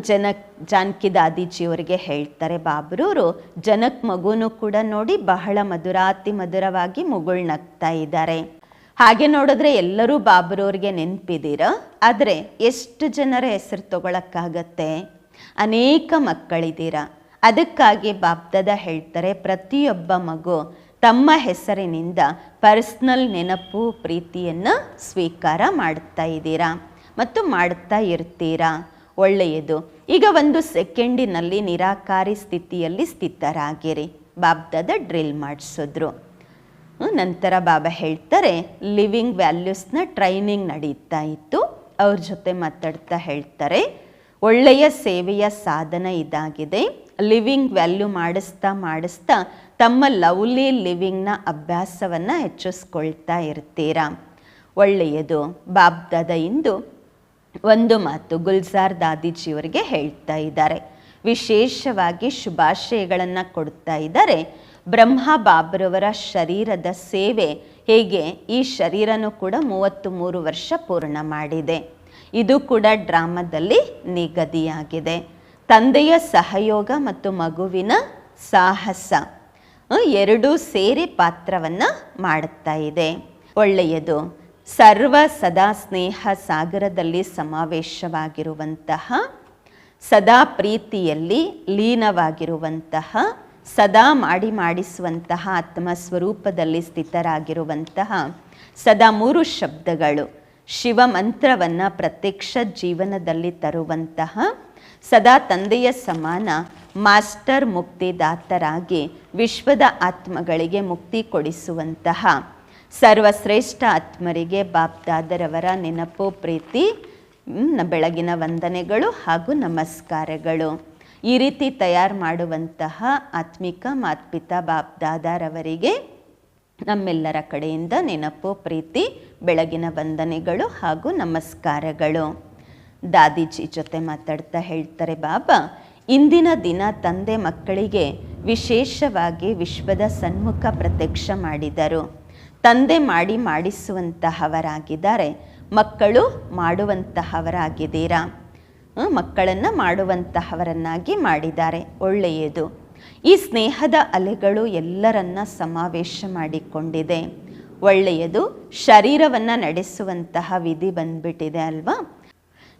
Speaker 1: ಜನ ಜನಕ್ ದಾದೀಜಿಯವರಿಗೆ ಹೇಳ್ತಾರೆ ಬಾಬ್ರೂರು. ಜನಕ್ ಮಗುನು ಕೂಡ ನೋಡಿ ಬಹಳ ಮಧುರಾತಿ ಮಧುರವಾಗಿ ಮುಗುಳ್ನಗ್ತಾ ಇದ್ದಾರೆ. ಹಾಗೆ ನೋಡಿದ್ರೆ ಎಲ್ಲರೂ ಬಾಬ್ರವ್ರಿಗೆ ನೆನಪಿದ್ದೀರ ಆದರೆ ಎಷ್ಟು ಜನರ ಹೆಸರು ತಗೊಳಕ್ಕಾಗತ್ತೆ? ಅನೇಕ ಮಕ್ಕಳಿದ್ದೀರ ಅದಕ್ಕಾಗಿ ಬಾಬ್ದದ ಹೇಳ್ತಾರೆ, ಪ್ರತಿಯೊಬ್ಬ ಮಗು ತಮ್ಮ ಹೆಸರಿನಿಂದ ಪರ್ಸ್ನಲ್ ನೆನಪು, ಪ್ರೀತಿಯನ್ನು ಸ್ವೀಕಾರ ಮಾಡ್ತಾ ಇದ್ದೀರಾ? ಮತ್ತು ಮಾಡ್ತಾ ಇರ್ತೀರಾ? ಒಳ್ಳೆಯದು. ಈಗ ಒಂದು ಸೆಕೆಂಡಿನಲ್ಲಿ ನಿರಾಕಾರಿ ಸ್ಥಿತಿಯಲ್ಲಿ ಸ್ಥಿತರಾಗಿರಿ. ಬಾಬ್ದದ ಡ್ರಿಲ್ ಮಾಡಿಸಿದ್ರು. ನಂತರ ಬಾಬಾ ಹೇಳ್ತಾರೆ ಲಿವಿಂಗ್ ವ್ಯಾಲ್ಯೂಸ್ನ ಟ್ರೈನಿಂಗ್ ನಡೀತಾ ಇತ್ತು. ಅವ್ರ ಜೊತೆ ಮಾತಾಡ್ತಾ ಹೇಳ್ತಾರೆ, ಒಳ್ಳೆಯ ಸೇವೆಯ ಸಾಧನ ಇದಾಗಿದೆ. ಲಿವಿಂಗ್ ವ್ಯಾಲ್ಯೂ ಮಾಡಿಸ್ತಾ ಮಾಡಿಸ್ತಾ ತಮ್ಮ ಲವ್ಲಿ ಲಿವಿಂಗ್ನ ಅಭ್ಯಾಸವನ್ನು ಹೆಚ್ಚಿಸ್ಕೊಳ್ತಾ ಇರ್ತೀರಾ? ಒಳ್ಳೆಯದು. ಬಾಬ್ದಾದ ಇಂದು ಒಂದು ಮಾತು ಗುಲ್ಜಾರ್ ದಾದಿಜಿಯವರಿಗೆ ಹೇಳ್ತಾ ಇದ್ದಾರೆ. ವಿಶೇಷವಾಗಿ ಶುಭಾಶಯಗಳನ್ನು ಕೊಡ್ತಾ ಇದ್ದಾರೆ. ಬ್ರಹ್ಮ ಬಾಬ್ರವರ ಶರೀರದ ಸೇವೆ ಹೇಗೆ? ಈ ಶರೀರನು ಕೂಡ ಮೂವತ್ತು ಮೂರು ವರ್ಷ ಪೂರ್ಣ ಮಾಡಿದೆ. ಇದು ಕೂಡ ಡ್ರಾಮಾದಲ್ಲಿ ನಿಗದಿಯಾಗಿದೆ. ತಂದೆಯ ಸಹಯೋಗ ಮತ್ತು ಮಗುವಿನ ಸಾಹಸ ಎರಡೂ ಸೇರಿ ಪಾತ್ರವನ್ನು ಮಾಡುತ್ತಾ ಇದೆ. ಒಳ್ಳೆಯದು. ಸರ್ವ ಸದಾ ಸ್ನೇಹ ಸಾಗರದಲ್ಲಿ ಸಮಾವೇಶವಾಗಿರುವಂತಹ, ಸದಾ ಪ್ರೀತಿಯಲ್ಲಿ ಲೀನವಾಗಿರುವಂತಹ ಸದಾ ಮಾಡಿ ಮಾಡಿಸುವಂತಹ ಆತ್ಮ ಸ್ವರೂಪದಲ್ಲಿ ಸ್ಥಿತರಾಗಿರುವಂತಹ ಸದಾ ಮೂರು ಶಬ್ದಗಳು ಶಿವ ಮಂತ್ರವನ್ನು ಪ್ರತ್ಯಕ್ಷ ಜೀವನದಲ್ಲಿ ತರುವಂತಹ ಸದಾ ತಂದೆಯ ಸಮಾನ ಮಾಸ್ಟರ್ ಮುಕ್ತಿದಾತರಾಗಿ ವಿಶ್ವದ ಆತ್ಮಗಳಿಗೆ ಮುಕ್ತಿ ಕೊಡಿಸುವಂತಹ ಸರ್ವಶ್ರೇಷ್ಠ ಆತ್ಮರಿಗೆ ಬಾಪ್ದಾದರವರ ನೆನಪು, ಪ್ರೀತಿ ಬೆಳಗಿನ ವಂದನೆಗಳು ಹಾಗೂ ನಮಸ್ಕಾರಗಳು. ಈ ರೀತಿ ತಯಾರು ಮಾಡುವಂತಹ ಆತ್ಮಿಕ ಮಾತ್ಪಿತ ಬಾಪ್ದಾದಾರವರಿಗೆ ನಮ್ಮೆಲ್ಲರ ಕಡೆಯಿಂದ ನೆನಪು, ಪ್ರೀತಿ, ಬೆಳಗಿನ ವಂದನೆಗಳು ಹಾಗೂ ನಮಸ್ಕಾರಗಳು. ದಾದಿಜಿ ಜೊತೆ ಮಾತಾಡ್ತಾ ಹೇಳ್ತಾರೆ ಬಾಬಾ ಇಂದಿನ ದಿನ ತಂದೆ ಮಕ್ಕಳಿಗೆ ವಿಶೇಷವಾಗಿ ವಿಶ್ವದ ಸನ್ಮುಖ ಪ್ರತ್ಯಕ್ಷ ಮಾಡಿದರು. ತಂದೆ ಮಾಡಿ ಮಾಡಿಸುವಂತಹವರಾಗಿದ್ದಾರೆ. ಮಕ್ಕಳು ಮಾಡುವಂತಹವರಾಗಿದ್ದೀರಾ? ಮಕ್ಕಳನ್ನು ಮಾಡುವಂತಹವರನ್ನಾಗಿ ಮಾಡಿದ್ದಾರೆ. ಒಳ್ಳೆಯದು. ಈ ಸ್ನೇಹದ ಅಲೆಗಳು ಎಲ್ಲರನ್ನ ಸಮಾವೇಶ ಮಾಡಿಕೊಂಡಿದೆ. ಒಳ್ಳೆಯದು, ಶರೀರವನ್ನು ನಡೆಸುವಂತಹ ವಿಧಿ ಬಂದ್ಬಿಟ್ಟಿದೆ ಅಲ್ವಾ?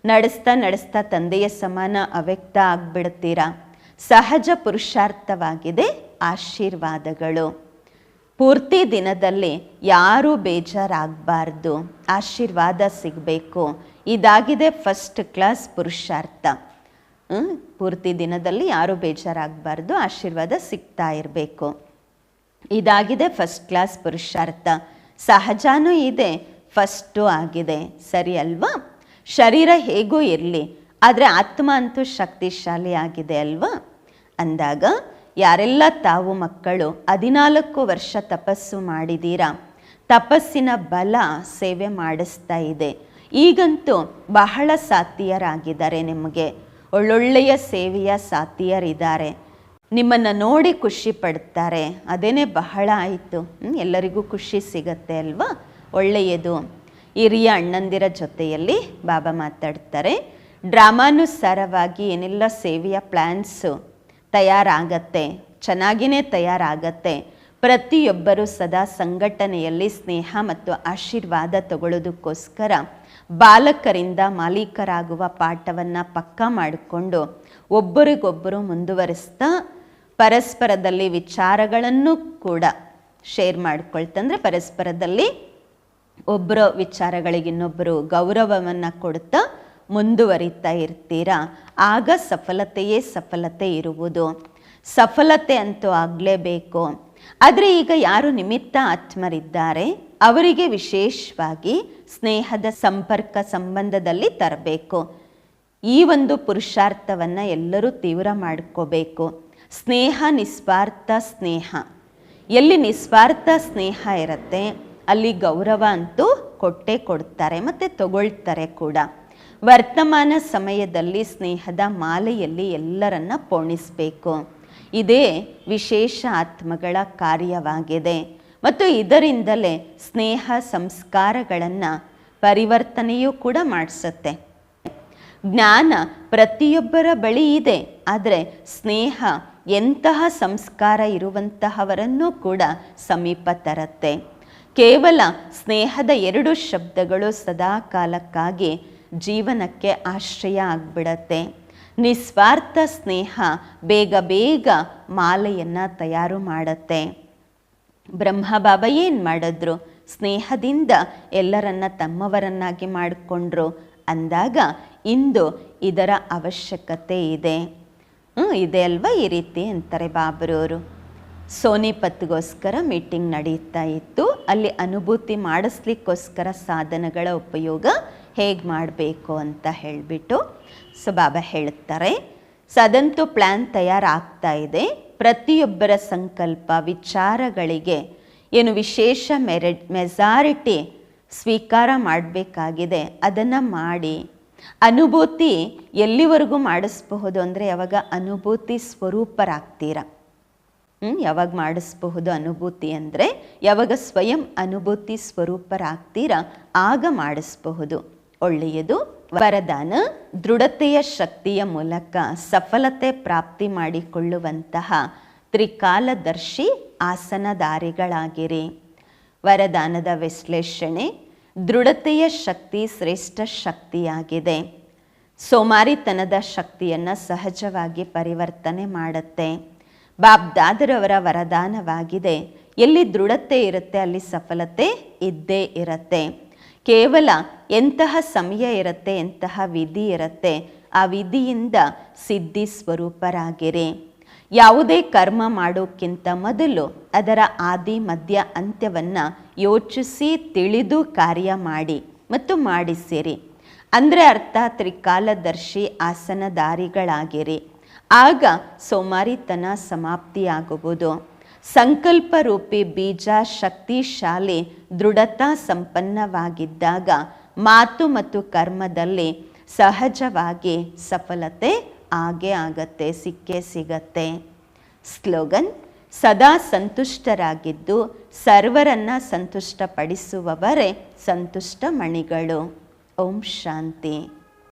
Speaker 1: ನಡೆಸ್ತಾ ನಡೆಸ್ತಾ ತಂದೆಯ ಸಮಾನ ಅವ್ಯಕ್ತ ಆಗ್ಬಿಡ್ತೀರಾ? ಸಹಜ ಪುರುಷಾರ್ಥವಾಗಿದೆ, ಆಶೀರ್ವಾದಗಳು. ಪೂರ್ತಿ ದಿನದಲ್ಲಿ ಯಾರೂ ಬೇಜಾರಾಗಬಾರ್ದು. ಆಶೀರ್ವಾದ ಸಿಗಬೇಕು. ಇದಾಗಿದೆ ಫಸ್ಟ್ ಕ್ಲಾಸ್ ಪುರುಷಾರ್ಥ? ಪೂರ್ತಿ ದಿನದಲ್ಲಿ ಯಾರೂ ಬೇಜಾರಾಗಬಾರ್ದು, ಆಶೀರ್ವಾದ ಸಿಗ್ತಾ ಇರಬೇಕು. ಇದಾಗಿದೆ ಫಸ್ಟ್ ಕ್ಲಾಸ್ ಪುರುಷಾರ್ಥ. ಸಹಜನೂ ಇದೆ ಫಸ್ಟು ಆಗಿದೆ. ಸರಿ ಅಲ್ವಾ? ಶರೀರ ಹೇಗೂ ಇರಲಿ, ಆದರೆ ಆತ್ಮ ಅಂತೂ ಶಕ್ತಿಶಾಲಿ ಆಗಿದೆ ಅಲ್ವಾ? ಅಂದಾಗ, ಯಾರೆಲ್ಲ ತಾವು ಮಕ್ಕಳು, ಹದಿನಾಲ್ಕು ವರ್ಷ ತಪಸ್ಸು ಮಾಡಿದ್ದೀರಾ ತಪಸ್ಸಿನ ಬಲ ಸೇವೆ ಮಾಡಿಸ್ತಾ ಇದೆ. ಈಗಂತೂ ಬಹಳ ಸಾತಿಯರಾಗಿದ್ದಾರೆ ನಿಮಗೆ. ಒಳ್ಳೊಳ್ಳೆಯ ಸೇವೆಯ ಸಾತಿಯರಿದ್ದಾರೆ ನಿಮ್ಮನ್ನು ನೋಡಿ ಖುಷಿ ಪಡ್ತಾರೆ. ಅದೇನೇ ಬಹಳ ಆಯಿತು. ಎಲ್ಲರಿಗೂ ಖುಷಿ ಸಿಗತ್ತೆ ಅಲ್ವಾ? ಒಳ್ಳೆಯದು. ಹಿರಿಯ ಅಣ್ಣಂದಿರ ಜೊತೆಯಲ್ಲಿ ಬಾಬಾ ಮಾತಾಡ್ತಾರೆ. ಡ್ರಾಮಾನುಸಾರವಾಗಿ ಏನೆಲ್ಲ ಸೇವೆಯ ಪ್ಲ್ಯಾನ್ಸು ತಯಾರಾಗತ್ತೆ. ಚೆನ್ನಾಗಿಯೇ ತಯಾರಾಗತ್ತೆ. ಪ್ರತಿಯೊಬ್ಬರೂ ಸದಾ ಸಂಘಟನೆಯಲ್ಲಿ ಸ್ನೇಹ ಮತ್ತು ಆಶೀರ್ವಾದ ತಗೊಳ್ಳೋದಕ್ಕೋಸ್ಕರ ಬಾಲಕರಿಂದ ಮಾಲೀಕರಾಗುವ ಪಾಠವನ್ನು ಪಕ್ಕಾ ಮಾಡಿಕೊಂಡು ಒಬ್ಬರಿಗೊಬ್ಬರು ಮುಂದುವರಿಸ್ತಾ ಪರಸ್ಪರದಲ್ಲಿ ವಿಚಾರಗಳನ್ನು ಕೂಡ ಶೇರ್ ಮಾಡ್ಕೊಳ್ತಂದ್ರೆ ಪರಸ್ಪರದಲ್ಲಿ ಒಬ್ಬರ ವಿಚಾರಗಳಿಗೆ ಇನ್ನೊಬ್ಬರು ಗೌರವವನ್ನು ಕೊಡ್ತಾ ಮುಂದುವರಿತಾ ಇರ್ತೀರಾ? ಆಗ ಸಫಲತೆಯೇ ಸಫಲತೆ ಇರುವುದು. ಸಫಲತೆ ಅಂತೂ ಆಗಲೇಬೇಕು. ಆದರೆ ಈಗ ಯಾರು ನಿಮಿತ್ತ ಆತ್ಮರಿದ್ದಾರೆ, ಅವರಿಗೆ ವಿಶೇಷವಾಗಿ ಸ್ನೇಹದ ಸಂಪರ್ಕ ಸಂಬಂಧದಲ್ಲಿ ತರಬೇಕು. ಈ ಒಂದು ಪುರುಷಾರ್ಥವನ್ನು ಎಲ್ಲರೂ ತೀವ್ರ ಮಾಡ್ಕೋಬೇಕು. ಸ್ನೇಹ, ನಿಸ್ವಾರ್ಥ ಸ್ನೇಹ. ಎಲ್ಲಿ ನಿಸ್ವಾರ್ಥ ಸ್ನೇಹ ಇರುತ್ತೆ, ಅಲ್ಲಿ ಗೌರವ ಅಂತೂ ಕೊಟ್ಟೆ ಕೊಡ್ತಾರೆ, ಮತ್ತು ತಗೊಳ್ತಾರೆ ಕೂಡ. ವರ್ತಮಾನ ಸಮಯದಲ್ಲಿ ಸ್ನೇಹದ ಮಾಲೆಯಲ್ಲಿ ಎಲ್ಲರನ್ನ ಪೋಣಿಸಬೇಕು. ಇದೇ ವಿಶೇಷ ಆತ್ಮಗಳ ಕಾರ್ಯವಾಗಿದೆ. ಮತ್ತು ಇದರಿಂದಲೇ ಸ್ನೇಹ ಸಂಸ್ಕಾರಗಳನ್ನು ಪರಿವರ್ತನೆಯೂ ಕೂಡ ಮಾಡಿಸುತ್ತೆ. ಜ್ಞಾನ ಪ್ರತಿಯೊಬ್ಬರ ಬಳಿ ಇದೆ, ಆದರೆ ಸ್ನೇಹ ಎಂತಹ ಸಂಸ್ಕಾರ ಇರುವಂತಹವರನ್ನೂ ಕೂಡ ಸಮೀಪ ತರತ್ತೆ. ಕೇವಲ ಸ್ನೇಹದ ಎರಡು ಶಬ್ದಗಳು ಸದಾ ಕಾಲಕ್ಕಾಗಿ ಜೀವನಕ್ಕೆ ಆಶ್ರಯ ಆಗ್ಬಿಡತ್ತೆ. ನಿಸ್ವಾರ್ಥ ಸ್ನೇಹ ಬೇಗ ಬೇಗ ಮಾಲೆಯನ್ನು ತಯಾರು ಮಾಡತ್ತೆ. ಬ್ರಹ್ಮ ಬಾಬಾ ಏನು ಮಾಡಿದ್ರು? ಸ್ನೇಹದಿಂದ ಎಲ್ಲರನ್ನ ತಮ್ಮವರನ್ನಾಗಿ ಮಾಡಿಕೊಂಡ್ರು. ಅಂದಾಗ ಇಂದು ಇದರ ಅವಶ್ಯಕತೆ ಇದೆ. ಹ್ಞೂ ಇದೆ ಅಲ್ವಾ ಈ ರೀತಿ ಅಂತಾರೆ ಬಾಬರವರು ಸೋನಿಪತ್ಗೋಸ್ಕರ ಮೀಟಿಂಗ್ ನಡೀತಾ ಇತ್ತು. ಅಲ್ಲಿ ಅನುಭೂತಿ ಮಾಡಿಸ್ಲಿಕ್ಕೋಸ್ಕರ ಸಾಧನಗಳ ಉಪಯೋಗ ಹೇಗೆ ಮಾಡಬೇಕು ಅಂತ ಹೇಳಿಬಿಟ್ಟು ಸೊ ಬಾಬಾ ಹೇಳುತ್ತಾರೆ. ಸದಂತೂ ಪ್ಲ್ಯಾನ್ ತಯಾರಾಗ್ತಾ ಇದೆ. ಪ್ರತಿಯೊಬ್ಬರ ಸಂಕಲ್ಪ, ವಿಚಾರಗಳಿಗೆ ಏನು ವಿಶೇಷ ಮೆರೆ, ಮೆಜಾರಿಟಿ ಸ್ವೀಕಾರ ಮಾಡಬೇಕಾಗಿದೆ. ಅದನ್ನು ಮಾಡಿ. ಅನುಭೂತಿ ಎಲ್ಲಿವರೆಗೂ ಮಾಡಿಸಬಹುದು ಅಂದರೆ ಯಾವಾಗ ಅನುಭೂತಿ ಸ್ವರೂಪರಾಗ್ತೀರ. ಯಾವಾಗ ಮಾಡಿಸಬಹುದು ಅನುಭೂತಿ ಅಂದರೆ ಯಾವಾಗ ಸ್ವಯಂ ಅನುಭೂತಿ ಸ್ವರೂಪರಾಗ್ತೀರ, ಆಗ ಮಾಡಿಸಬಹುದು. ಒಳ್ಳೆಯದು. ವರದಾನ ದೃಢತೆಯ ಶಕ್ತಿಯ ಮೂಲಕ ಸಫಲತೆ ಪ್ರಾಪ್ತಿ ಮಾಡಿಕೊಳ್ಳುವಂತಹ ತ್ರಿಕಾಲದರ್ಶಿ ಆಸನದಾರಿಗಳಾಗಿರಿ ವರದಾನದ ವಿಶ್ಲೇಷಣೆ ದೃಢತೆಯ ಶಕ್ತಿ ಶ್ರೇಷ್ಠ ಶಕ್ತಿಯಾಗಿದೆ. ಸೋಮಾರಿತನದ ಶಕ್ತಿಯನ್ನು ಸಹಜವಾಗಿ ಪರಿವರ್ತನೆ ಮಾಡುತ್ತೆ. ಬಾಬ್ದಾದರವರ ವರದಾನವಾಗಿದೆ. ಎಲ್ಲಿ ದೃಢತೆ ಇರುತ್ತೆ, ಅಲ್ಲಿ ಸಫಲತೆ ಇದ್ದೇ ಇರುತ್ತೆ. ಕೇವಲ ಎಂತಹ ಸಮಯ ಇರುತ್ತೆ, ಎಂತಹ ವಿಧಿ ಇರುತ್ತೆ, ಆ ವಿಧಿಯಿಂದ ಸಿದ್ಧಿ ಸ್ವರೂಪರಾಗಿರಿ. ಯಾವುದೇ ಕರ್ಮ ಮಾಡೋಕ್ಕಿಂತ ಮೊದಲು ಅದರ ಆದಿ, ಮಧ್ಯ ಅಂತ್ಯವನ್ನು ಯೋಚಿಸಿ ತಿಳಿದು ಕಾರ್ಯ ಮಾಡಿ ಮತ್ತು ಮಾಡಿಸಿರಿ. ಅಂದರೆ ಅರ್ಥ, ತ್ರಿಕಾಲದರ್ಶಿ ಆಸನದಾರಿಗಳಾಗಿರಿ. ಆಗ ಸೋಮಾರಿತನ ಸಮಾಪ್ತಿಯಾಗುವುದು. ಸಂಕಲ್ಪ ರೂಪಿ ಬೀಜ ಶಕ್ತಿಶಾಲಿ ದೃಢತಾ ಸಂಪನ್ನವಾಗಿದ್ದಾಗ ಮಾತು ಮತ್ತು ಕರ್ಮದಲ್ಲಿ ಸಹಜವಾಗಿ ಸಫಲತೆ ಆಗೇ ಆಗತ್ತೆ, ಸಿಕ್ಕೇ ಸಿಗತ್ತೆ. ಸ್ಲೋಗನ್, ಸದಾ ಸಂತುಷ್ಟರಾಗಿದ್ದು ಸರ್ವರನ್ನ ಸಂತುಷ್ಟಪಡಿಸುವವರೇ ಸಂತುಷ್ಟ ಮಣಿಗಳು ಓಂ ಶಾಂತಿ.